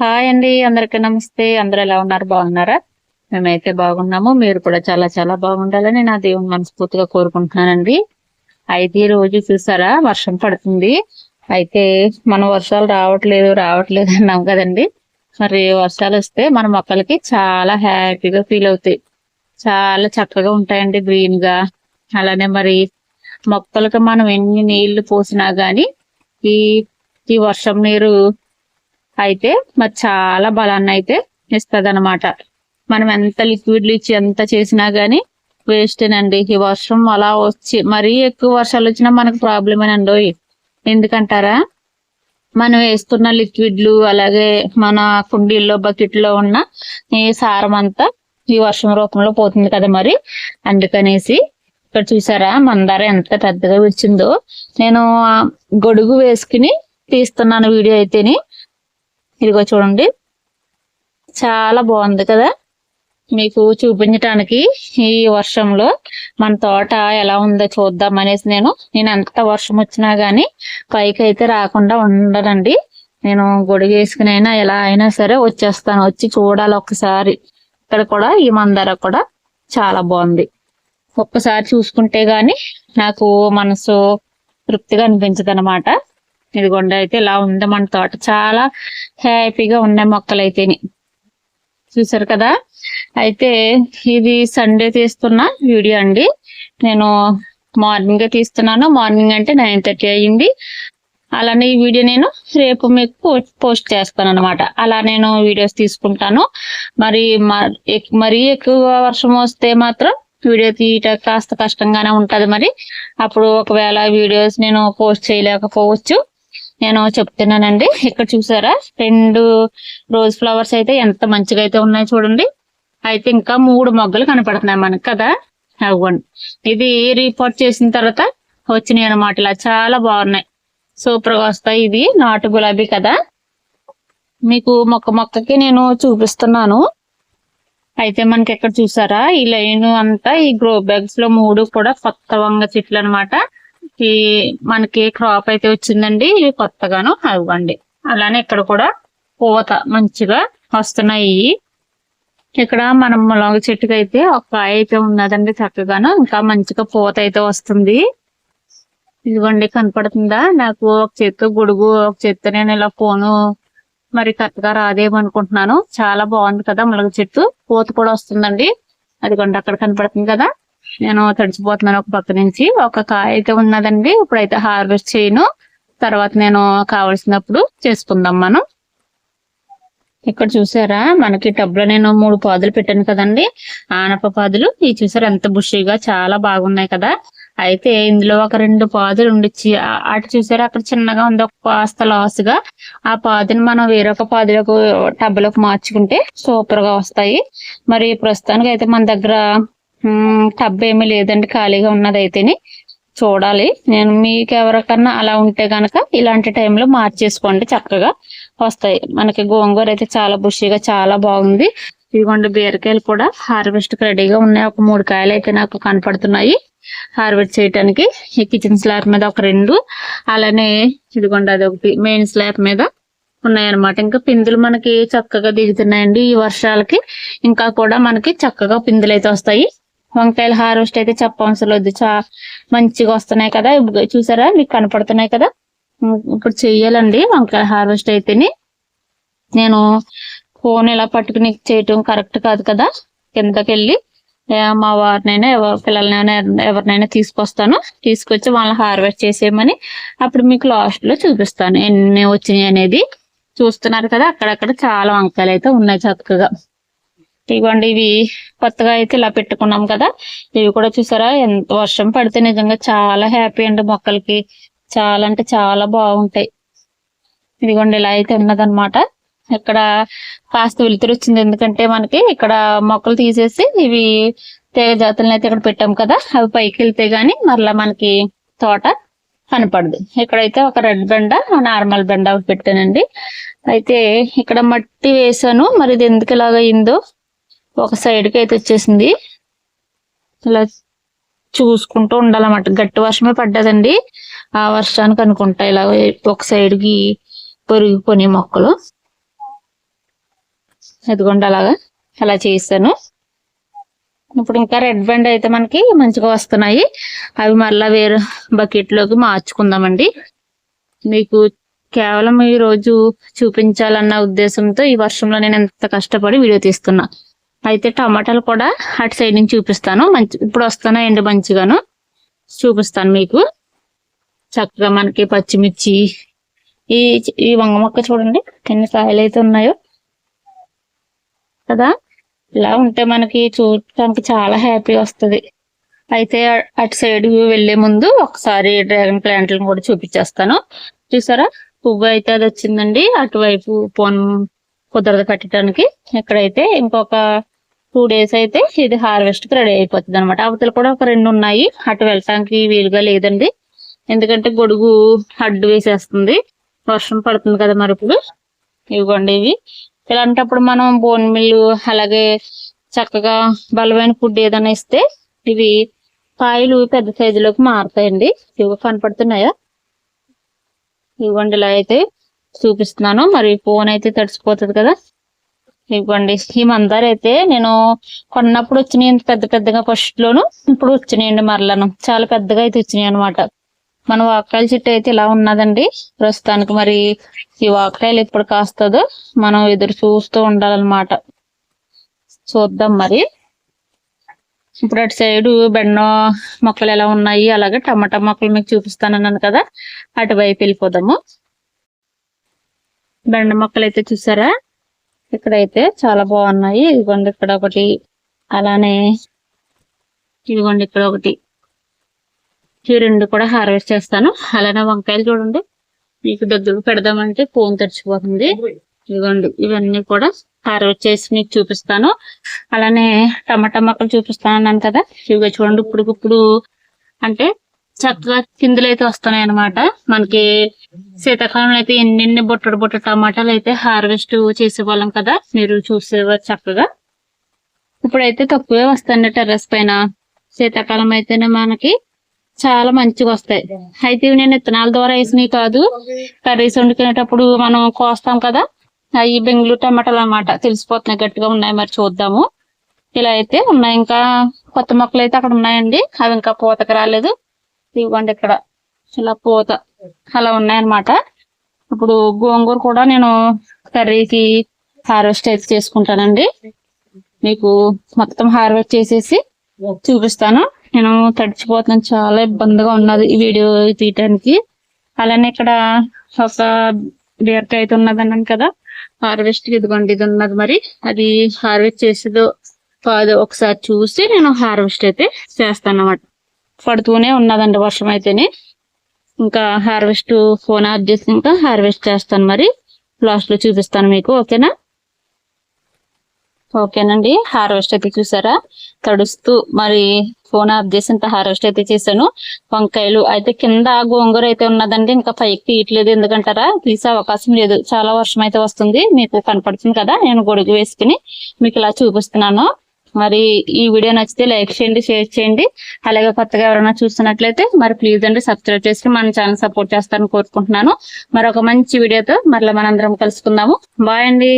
Hi అండి అందరికి నమస్తే. అందరు ఎలా ఉన్నారు? బాగున్నారా? మేమైతే బాగున్నాము. మీరు కూడా చాలా చాలా బాగుండాలని నా దేవుని మనస్ఫూర్తిగా కోరుకుంటున్నానండి. అయితే ఈ రోజు చూసారా? వర్షం పడుతుంది. అయితే మన వర్షాలు రావట్లేదు రావట్లేదు అన్నాం కదండి. మరి వర్షాలు వస్తే మన మొక్కలకి చాలా హ్యాపీగా ఫీల్ అవుతాయి. చాలా చక్కగా ఉంటాయండి గ్రీన్గా అలానే మరి మొక్కలకు మనం ఎన్ని నీళ్ళు పోసినా గాని ఈ ఈ వర్షం నీరు అయితే మరి చాలా బలాన్ని అయితే ఇస్తుంది అనమాట మనం ఎంత లిక్విడ్లు ఇచ్చి ఎంత చేసినా గానీ వేస్టేనండి ఈ వర్షం అలా వచ్చి మరీ ఎక్కువ వర్షాలు వచ్చినా మనకు ప్రాబ్లమేనండి ఎందుకంటారా? మనం వేస్తున్న లిక్విడ్లు అలాగే మన కుండీల్లో బకెట్లో ఉన్న ఈ సారం అంతా ఈ వర్షం రూపంలో పోతుంది కదా మరి. అందుకనేసి ఇక్కడ చూసారా మందార ఎంత పెద్దగా వచ్చిందో. నేను గొడుగు వేసుకుని తీస్తున్నాను వీడియో అయితేని. ఇదిగో చూడండి. చాలా బాగుంది కదా? మీకు చూపించటానికి ఈ వర్షంలో మన తోట ఎలా ఉందో చూద్దాం అనేసి నేను. నేను ఎంత వర్షం వచ్చినా గానీ పైకి అయితే రాకుండా ఉండనండి. నేను గొడుగు వేసుకునైనా ఎలా అయినా సరే వచ్చేస్తాను. వచ్చి చూడాలి ఒక్కసారి ఇక్కడ కూడా ఈ మందార కూడా చాలా బాగుంది. ఒక్కసారి చూసుకుంటే గాని నాకు మనసు తృప్తిగా అనిపించదు అనమాట ఇదిగోండి అయితే ఇలా ఉంది. మన తోట చాలా హ్యాపీగా ఉన్నాయి మొక్కలు అయితేని చూసారు కదా? అయితే ఇది సండే తీస్తున్న వీడియో అండి. నేను మార్నింగ్ తీస్తున్నాను. మార్నింగ్ అంటే నైన్ థర్టీ అయ్యింది. అలానే ఈ వీడియో నేను రేపు మీకు పోస్ట్ చేస్తాను అనమాట అలా నేను వీడియోస్ తీసుకుంటాను. మరి మ- మరీ ఎక్కువ వర్షం వస్తే మాత్రం వీడియో తీయటం కాస్త కష్టంగానే ఉంటుంది మరి. అప్పుడు ఒకవేళ వీడియోస్ నేను పోస్ట్ చేయలేకపోవచ్చు. నేను చెప్తున్నానండి. ఇక్కడ చూసారా? రెండు రోజ్ ఫ్లవర్స్ అయితే ఎంత మంచిగా అయితే ఉన్నాయి చూడండి. అయితే ఇంకా మూడు మొగ్గలు కనపడుతున్నాయి మనకి కదా? అవ్వండి. ఇది రిపోర్ట్ చేసిన తర్వాత వచ్చినాయి అనమాట ఇలా చాలా బాగున్నాయి. సూపర్గా వస్తాయి ఇది నాటు గులాబీ కదా? మీకు మొక్క మొక్కకి నేను చూపిస్తున్నాను. అయితే మనకి ఎక్కడ చూసారా? ఈ లైన్ అంతా ఈ గ్రో బ్యాగ్స్లో మూడు కూడా కొత్త వంగ చెట్లు అనమాట ఈ మనకి క్రాప్ అయితే వచ్చిందండి ఇవి కొత్తగాను అవ్వండి. అలానే ఇక్కడ కూడా పూత మంచిగా వస్తున్నాయి. ఇక్కడ మనం ములగ చెట్టుకి అయితే ఒక కాయ అయితే ఉన్నదండి చక్కగాను ఇంకా మంచిగా పూత అయితే వస్తుంది. ఇదిగోండి కనపడుతుందా? నాకు ఒక చేత్తో గొడుగు ఒక చేత్తో నేను ఇలా ఫోను మరి కరెక్ట్గా రాదేమనుకుంటున్నాను. చాలా బాగుంది కదా ములగ చెట్టు పూత కూడా వస్తుందండి. అదిగోండి అక్కడ కనపడుతుంది కదా? నేను తడిచిపోతున్నాను ఒక పక్క నుంచి. ఒక కాయ అయితే ఉన్నదండి. ఇప్పుడైతే హార్వెస్ట్ చేయను. తర్వాత నేను కావలసినప్పుడు చేసుకుందాం మనం. ఇక్కడ చూసారా? మనకి టబ్లో నేను మూడు పాదులు పెట్టాను కదండి. ఆనప పాదులు. ఇవి చూసారా? ఎంత బుషిగా చాలా బాగున్నాయి కదా. అయితే ఇందులో ఒక రెండు పాదులు ఉండిచ్చి అటు చూసారా? అక్కడ చిన్నగా ఉంది. ఒక కాస్త లాస్గా ఆ పాదుని మనం వేరొక పాదులకు టబ్బులకు మార్చుకుంటే సూపర్గా వస్తాయి. మరి ప్రస్తుతానికి అయితే మన దగ్గర టబ్ ఏమీ లేదండి ఖాళీగా ఉన్నది అయితేని చూడాలి. నేను మీకు ఎవరికన్నా అలా ఉంటే గనక ఇలాంటి టైంలో మార్చేసుకోండి చక్కగా. వస్తాయి. మనకి గోంగూర అయితే చాలా బుషిగా చాలా బాగుంది. ఇదిగోండి బీరకాయలు కూడా హార్వెస్ట్ రెడీగా ఉన్నాయి. ఒక మూడు కాయలు అయితే నాకు కనపడుతున్నాయి. హార్వెస్ట్ చేయడానికి ఈ కిచెన్ స్లాబ్ మీద ఒక రెండు అలానే ఇదిగోండి అదొకటి మెయిన్ స్లాబ్ మీద ఉన్నాయన్నమాట. ఇంకా పిందులు మనకి చక్కగా దిగుతున్నాయండి ఈ వర్షాలకి. ఇంకా కూడా మనకి చక్కగా పిందులు అయితే వస్తాయి. వంకాయల హార్వెస్ట్ అయితే చెప్పవసరం లేదు. చా మంచిగా వస్తున్నాయి కదా. చూసారా? మీకు కనపడుతున్నాయి కదా. ఇప్పుడు చెయ్యాలండి వంకాయల హార్వెస్ట్ అయితేని. నేను ఫోన్ ఇలా పట్టుకుని చేయటం కరెక్ట్ కాదు కదా. కిందకి వెళ్ళి మా వారినైనా ఎవరి పిల్లలనైనా ఎవరినైనా తీసుకొస్తాను. తీసుకొచ్చి వాళ్ళని హార్వెస్ట్ చేసేయమని అప్పుడు మీకు లాస్ట్లో చూపిస్తాను. ఎన్ని వచ్చినాయి అనేది. చూస్తున్నారు కదా అక్కడక్కడ చాలా వంకాయలు అయితే ఉన్నాయి చక్కగా. ఇవ్వండి ఇవి కొత్తగా అయితే ఇలా పెట్టుకున్నాం కదా. ఇవి కూడా చూసారా? ఎంత వర్షం పడితే నిజంగా చాలా హ్యాపీ అండి మొక్కలకి. చాలా అంటే చాలా బాగుంటాయి. ఇదిగోండి ఇలా అయితే ఉన్నదన్నమాట. ఇక్కడ కాస్త వెలుతురు వచ్చింది. ఎందుకంటే మనకి ఇక్కడ మొక్కలు తీసేసి ఇవి తీగ జాతులను అయితే ఇక్కడ పెట్టాం కదా. అవి పైకి వెళ్తే గాని మరలా మనకి తోట కనపడదు. ఇక్కడైతే ఒక రెడ్ బెండ నార్మల్ బెండ పెట్టానండి. అయితే ఇక్కడ మట్టి వేసాను. మరి ఇది ఎందుకు ఇలాగ అయిందో ఒక సైడ్కి అయితే వచ్చేసింది. ఇలా చూసుకుంటూ ఉండాలన్నమాట. గట్టి వర్షమే పడ్డదండి. ఆ వర్షానికి అనుకుంటా ఇలా ఒక సైడ్కి పొరిగిపోయి మొక్కలు. ఇదిగోండి అలాగా. అలా చేస్తాను ఇప్పుడు ఇంకా రెడ్ బండ్ అయితే మనకి మంచిగా వస్తున్నాయి. అవి మళ్ళీ వేరే బకెట్లోకి మార్చుకుందామండి. మీకు కేవలం ఈ రోజు చూపించాలన్న ఉద్దేశంతో ఈ వర్షంలో నేను ఎంత కష్టపడి వీడియో తీస్తున్నా. అయితే టమాటాలు కూడా అటు సైడ్ నుంచి చూపిస్తాను. మంచి ఇప్పుడు వస్తున్నాయండి మంచిగాను చూపిస్తాను మీకు. చక్కగా మనకి పచ్చిమిర్చి ఈ ఈ వంగ మొక్క చూడండి ఎన్ని కాయలు అయితే ఉన్నాయో. కదా? ఇలా ఉంటే మనకి చూడటానికి చాలా హ్యాపీ వస్తుంది. అయితే అటు సైడ్ వెళ్ళే ముందు ఒకసారి డ్రాగన్ ప్లాంట్లను కూడా చూపించేస్తాను. చూసారా? పువ్వు అయితే అది వచ్చిందండి. అటువైపు పొన్ కుదరదు కట్టడానికి. ఇక్కడైతే ఇంకొక టూ డేస్ అయితే ఇది హార్వెస్ట్కి రెడీ అయిపోతుంది అనమాట అవతల కూడా ఒక రెండు ఉన్నాయి. అటు వెళ్ళటానికి వీలుగా లేదండి. ఎందుకంటే గొడుగు అడ్డు వేసేస్తుంది. వర్షం పడుతుంది కదా మరి ఇప్పుడు. ఇవ్వండి ఇవి. ఇలాంటప్పుడు మనం బోన్ మిల్లు అలాగే చక్కగా బలమైన ఫుడ్ ఏదైనా ఇస్తే ఇవి కాయలు పెద్ద సైజులోకి మారుతాయండి. ఇవి కనపడుతున్నాయా? ఇవ్వండి ఇలా అయితే చూపిస్తున్నాను. మరి ఫోన్ అయితే తడిసిపోతుంది కదా. ఇవ్వండి. ఈ మందార అయితే నేను కొన్నప్పుడు వచ్చినాయి ఇంత పెద్ద పెద్దగా ఫస్ట్ లోను ఇప్పుడు వచ్చినాయండి మరలను. చాలా పెద్దగా అయితే వచ్చినాయి అనమాట మన వాకాయల చెట్టు అయితే ఇలా ఉన్నదండి. ప్రస్తుతానికి మరి ఈ వాకాయలు ఎప్పుడు కాస్తుందో మనం ఎదురు చూస్తూ ఉండాలన్నమాట. చూద్దాం మరి. ఇప్పుడు అటు సైడ్ బెండ మొక్కలు ఎలా ఉన్నాయి అలాగే టమాటా మొక్కలు మీకు చూపిస్తానన్నాను కదా. అటువైపు వెళ్ళిపోదాము. బెండ మొక్కలు అయితే చూసారా? ఇక్కడైతే చాలా బాగున్నాయి. ఇదిగోండి ఇక్కడ ఒకటి. అలానే ఇదిగోండి ఇక్కడ ఒకటి. ఈ రెండు కూడా హార్వెస్ట్ చేస్తాను. అలానే వంకాయలు చూడండి. మీకు దగ్గర పెడదామంటే ఫోన్ తడిచిపోతుంది ఇదిగోండి ఇవన్నీ కూడా హార్వెస్ట్ చేసి మీకు చూపిస్తాను. అలానే టమాటా మొక్కలు చూపిస్తాను అన్నాను కదా. ఇవి చూడండి ఇప్పుడు ఇప్పుడు అంటే చక్కగా కిందలు అయితే వస్తున్నాయి అనమాట మనకి శీతాకాలంలో అయితే ఎన్నెన్ని బొట్టడు బొట్ట టమాటాలు అయితే హార్వెస్ట్ చేసేవాళ్ళం కదా మీరు చూసేవారు చక్కగా? ఇప్పుడైతే తక్కువే వస్తాయండి టెర్రస్ పైన. శీతాకాలం అయితేనే మనకి చాలా మంచిగా వస్తాయి. అయితే ఇవి నేను విత్తనాల ద్వారా వేసినవి కాదు. కర్రీస్ వండుకునేటప్పుడు మనం కోస్తాం కదా అవి బెంగళూరు టమాటాలు అన్నమాట. తెలిసిపోతున్నాయి గట్టిగా ఉన్నాయి మరి చూద్దాము. ఇలా అయితే ఉన్నాయి. ఇంకా కొత్త మొక్కలు అయితే అక్కడ ఉన్నాయండి. అవి ఇంకా పూతకు రాలేదు. ఇవ్వండి ఇక్కడ. ఇలా పూత. అలా ఉన్నాయన్నమాట. ఇప్పుడు గోంగూర కూడా నేను కర్రీకి హార్వెస్ట్ అయితే చేసుకుంటానండి. మీకు మొత్తం హార్వెస్ట్ చేసేసి చూపిస్తాను. నేను తడిచిపోతున్నాను. చాలా ఇబ్బందిగా ఉన్నది ఈ వీడియో తీయటానికి. అలానే ఇక్కడ ఒక బీరకాయ అయితే ఉన్నది అన్నాను కదా. హార్వెస్ట్ ఇదిగోండి ఇది ఉన్నది మరి. అది హార్వెస్ట్ చేసేదో కాదు ఒకసారి చూసి నేను హార్వెస్ట్ అయితే చేస్తాను అన్నమాట పడుతూనే ఉన్నదండి వర్షం అయితేనే ఇంకా హార్వెస్ట్ ఫోన్ ఆఫ్ చేసి ఇంకా హార్వెస్ట్ చేస్తాను మరి. లాస్ట్లో చూపిస్తాను మీకు ఓకేనా? ఓకేనండి హార్వెస్ట్ అయితే చూసారా? తడుస్తూ మరి ఫోన్ ఆఫ్ చేసి ఇంత హార్వెస్ట్ అయితే చేశాను. వంకాయలు అయితే కింద గోంగూర అయితే ఉన్నదండి ఇంకా పైకి తీయట్లేదు ఎందుకంటారా? తీసే అవకాశం లేదు. చాలా వర్షం అయితే వస్తుంది మీకు కనపడుతుంది కదా నేను గొడుగు వేసుకుని మీకు ఇలా చూపిస్తున్నాను. మరి ఈ వీడియో నచ్చితే లైక్ చేయండి షేర్ చేయండి. అలాగే కొత్తగా ఎవరైనా చూస్తున్నట్లయితే మరి ప్లీజ్ అండి సబ్స్క్రైబ్ చేసుకుని మన ఛానల్ సపోర్ట్ చేస్తారని కోరుకుంటున్నాను. మరొక మంచి వీడియోతో మరలా మనందరం కలుసుకుందాము. బాయ్ అండి.